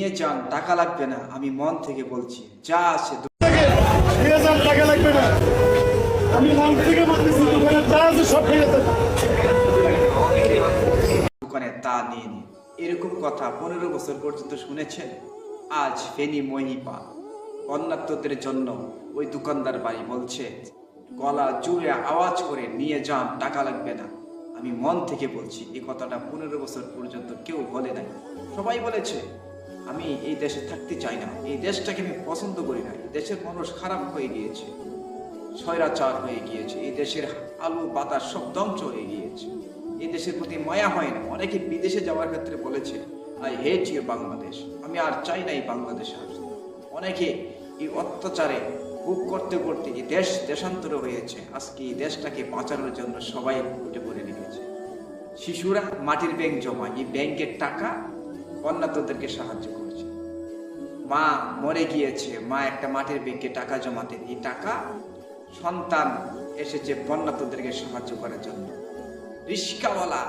নিয়ে যান টাকা লাগবে না। আমি মন থেকে বলছি যা আছে ঠিক আছে আর টাকা লাগবে না। আমি মন থেকে বলতেছি দোকানে যা আছে সব দোকানে তা নিয়ে নিন। এরকম কথা পনেরো বছর পর্যন্ত শুনেছেন? আজ ফেনী মহিপা। বন্যাত্মদের জন্য ওই দোকানদার বাড়ি বলছে গলা জুড়ে আওয়াজ করে নিয়ে যান টাকা লাগবে না। আমি মন থেকে বলছি এই কথাটা পনেরো বছর পর্যন্ত কেউ বলে নাই। সবাই বলেছে আমি এই দেশে থাকতে চাই না। এই দেশটাকে আমি পছন্দ করি না। দেশের মানুষ খারাপ হয়ে গিয়েছে। স্বৈরাচার হয়ে গিয়েছে। এই দেশের আলু, বাতাস সব ধ্বংস হয়ে গিয়েছে। এই দেশের প্রতি মায়া হয় না। অনেকে বিদেশে যাওয়ার ক্ষেত্রে বলেছে আই হেট ইউ বাংলাদেশ আমি আর চাই না এই বাংলাদেশে আসতে। অনেকে এই অত্যাচারে ভোগ করতে করতে এই দেশ দেশান্তর হয়েছে। আজকে এই দেশটাকে বাঁচানোর জন্য সবাই উঠে পড়ে লেগেছে। শিশুরা মাটির ব্যাংক জমা। এই ব্যাংকের টাকা অন্যান্যদেরকে সাহায্য করছে মা মরে গিয়েছে, মা একটা মাটির ব্যাংকে টাকা জমাতে। এই টাকা সন্তান এসেছে বন্যাতদেরকে সাহায্য করার জন্য। রিস্কাওয়ালা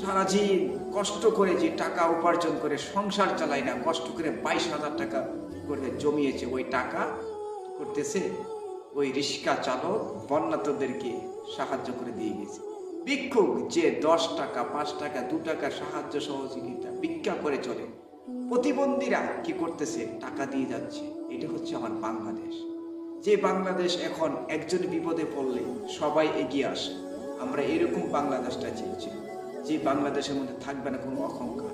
সারাদিন কষ্ট করে যে টাকা উপার্জন করে সংসার চালায় না, কষ্ট করে বাইশ হাজার টাকা করে জমিয়েছে, ওই টাকা করতেছে, ওই রিক্সা চালক বন্যাতদেরকে সাহায্য করে দিয়ে গেছে। ভিক্ষুক যে দশ টাকা, পাঁচ টাকা, দু টাকা সাহায্য সহযোগিতা ভিক্ষা করে চলে। প্রতিবন্ধীরা কি করতেছে? টাকা দিয়ে যাচ্ছে। এটা হচ্ছে আমার বাংলাদেশ। যে বাংলাদেশ এখন একজন বিপদে পড়লে সবাই এগিয়ে আসে। আমরা এরকম বাংলাদেশটা চেয়েছি যে বাংলাদেশের মধ্যে থাকবে না কোনো অহংকার।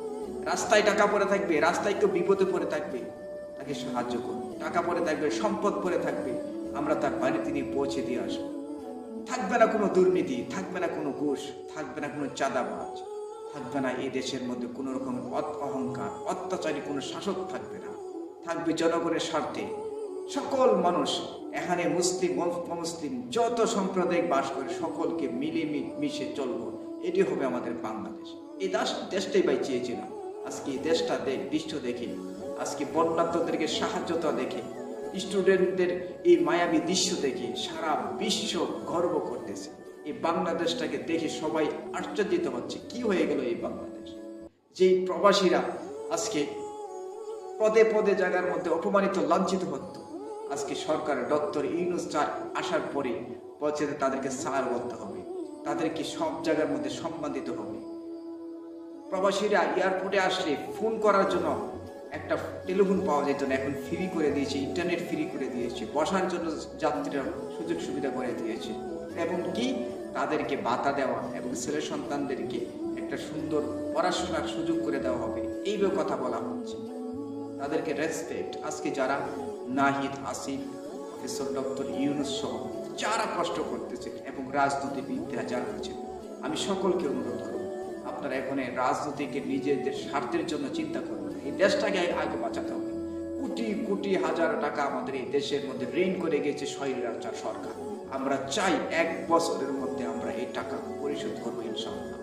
রাস্তায় টাকা পড়ে থাকবে, রাস্তায় কেউ বিপদে পড়ে থাকবে, তাকে সাহায্য করুন। টাকা পরে থাকবে, সম্পদ পরে থাকবে, আমরা তার বাড়িতে নিয়ে পৌঁছে দিয়ে আসব। থাকবে না কোনো দুর্নীতি, থাকবে না কোনো ঘুষ, থাকবে না কোনো চাঁদাবাজ। থাকবে না এই দেশের মধ্যে কোনো রকমের অত- অহংকার, অত্যাচারী, কোনো শাসক থাকবে না। থাকবে জনগণের স্বার্থে। সকল মানুষ, এখানে মুসলিম মুসলিম যত সাম্প্রদায়িক বাস করে, সকলকে মিলে মিশে চলবো। এটি হবে আমাদের বাংলাদেশ। এই দাস, দেশটাই ভাই চেয়েছিলাম আজকে এই দেশটা দেখ দৃশ্য দেখে। আজকে বন্যাত্মদেরকে সাহায্যতা দেখে। স্টুডেন্টদের এই মায়াবী দৃশ্য দেখে সারা বিশ্ব গর্ব করতেছে। এই বাংলাদেশটাকে দেখে সবাই আশ্চর্যিত হচ্ছে। কি হয়ে গেল এই বাংলাদেশ? যেই প্রবাসীরা আজকে পদে পদে জায়গার মধ্যে অপমানিত, লাঞ্ছিত হতো। আজকে সরকার, ডক্টর ইউনুস চার আসার পরে যে তাদেরকে সার করতে হবে। তাদেরকে সব জায়গার মধ্যে সম্মান দিতে হবে। প্রবাসীরা এয়ারপোর্টে আসলে ফোন করার জন্য একটা টেলিফোন পাওয়া যেত না, এখন ফ্রি করে দিয়েছে, ইন্টারনেট ফ্রি করে দিয়েছে, বসার জন্য যাত্রীরা সুযোগ সুবিধা করে দিয়েছে। এবং কি? তাদেরকে বাতা দেওয়া এবং ছেলে সন্তানদেরকে একটা সুন্দর পড়াশোনার সুযোগ করে দেওয়া হবে। এইভাবে কথা বলা হচ্ছে। তাদেরকে রেসপেক্ট আজকে যারা নাহিদ, আসিফ ডক্টর ইউনুস সহ যারা কষ্ট করতেছে এবং রাজনীতিবিদরা যারা আছেন আমি সকলকে অনুরোধ করব, আপনারা এখন রাজনীতিকে নিজেদের স্বার্থের জন্য চিন্তা করবেন এই দেশটাকে আগে বাঁচাতে হবে। কোটি কোটি হাজার টাকা আমাদের এই দেশের মধ্যে ঋণ করে গেছে স্বৈরাচার সরকার। আমরা চাই এক বছরের মধ্যে আমরা এই টাকা পরিশোধ করব ইনশাআল্লাহ।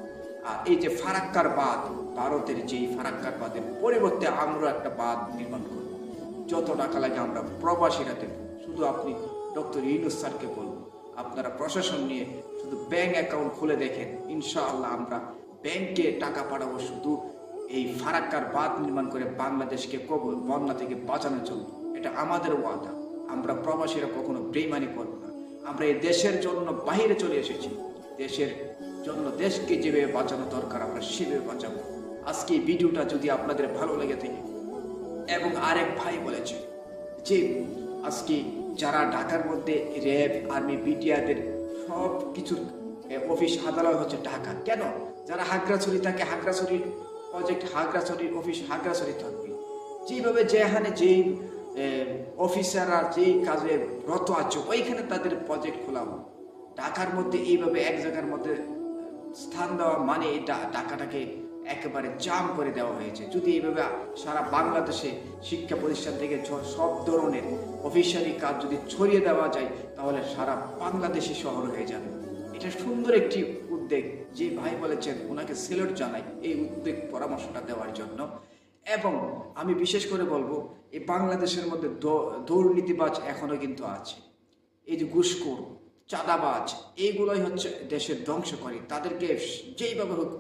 আর এই যে ফারাক্কার বাদ ভারতের যেই ফারাক্কার বাঁধের পরিবর্তে আমরা একটা বাদ নির্মাণ করব। যত টাকা লাগে আমরা প্রবাসীরা দেব। শুধু আপনি ডক্টর ইউনুস স্যারকে বলব আপনারা প্রশাসন নিয়ে শুধু ব্যাংক অ্যাকাউন্ট খুলে দেখেন, ইনশাআল্লাহ আমরা ব্যাংকে টাকা পাঠাবো শুধু এই ফারাক্কার বাঁধ নির্মাণ করে বাংলাদেশকে কবর বন্যা থেকে বাঁচানোর জন্য। এটা আমাদের ওয়াদা। আমরা প্রবাসীরা কখনো বেইমানি করব না। আমরা এই দেশের জন্য বাইরে চলে এসেছি। দেশের জন্য দেশকে যেভাবে বাঁচানো দরকার, আমরা সেভাবে বাঁচাবো। আজকে এই ভিডিওটা যদি আপনাদের ভালো লেগে থাকে, এবং আরেক ভাই বলেছে যে, আজকে যারা ঢাকার মধ্যে র্যাব, আর্মি বিটিআদের সব কিছুর অফিস, আদালত হচ্ছে ঢাকা। কেন? যারা হাগড়াছড়ি থাকে, হাগড়াছড়ির প্রজেক্ট হাগড়াছড়ির অফিস হাগড়াছড়ি থাকবে। যেভাবে যেখানে যেই অফিসাররা যেই কাজে রত আছে, ওইখানে তাদের প্রজেক্ট খোলা হোক। ঢাকার মধ্যে এইভাবে এক জায়গার মধ্যে স্থান দেওয়া মানে এটা ঢাকাটাকে একেবারে জাম করে দেওয়া হয়েছে। যদি এইভাবে সারা বাংলাদেশে শিক্ষা প্রতিষ্ঠান থেকে সব ধরনের অফিসিয়ালি কাজ যদি ছড়িয়ে দেওয়া যায়, তাহলে সারা বাংলাদেশে শহর হয়ে যাবে। এটা সুন্দর একটি উদ্যোগ। যে ভাই বলেছেন, ওনাকে সেলুট জানাই এই উদ্যোগ পরামর্শটা দেওয়ার জন্য। এবং আমি বিশেষ করে বলব, এই বাংলাদেশের মধ্যে দুর্নীতিবাজ এখনও কিন্তু আছে। এই যে ঘুষখোর, চাঁদাবাজ, এইগুলোই হচ্ছে দেশের ধ্বংসকারী। করে তাদেরকে যেইভাবে হোক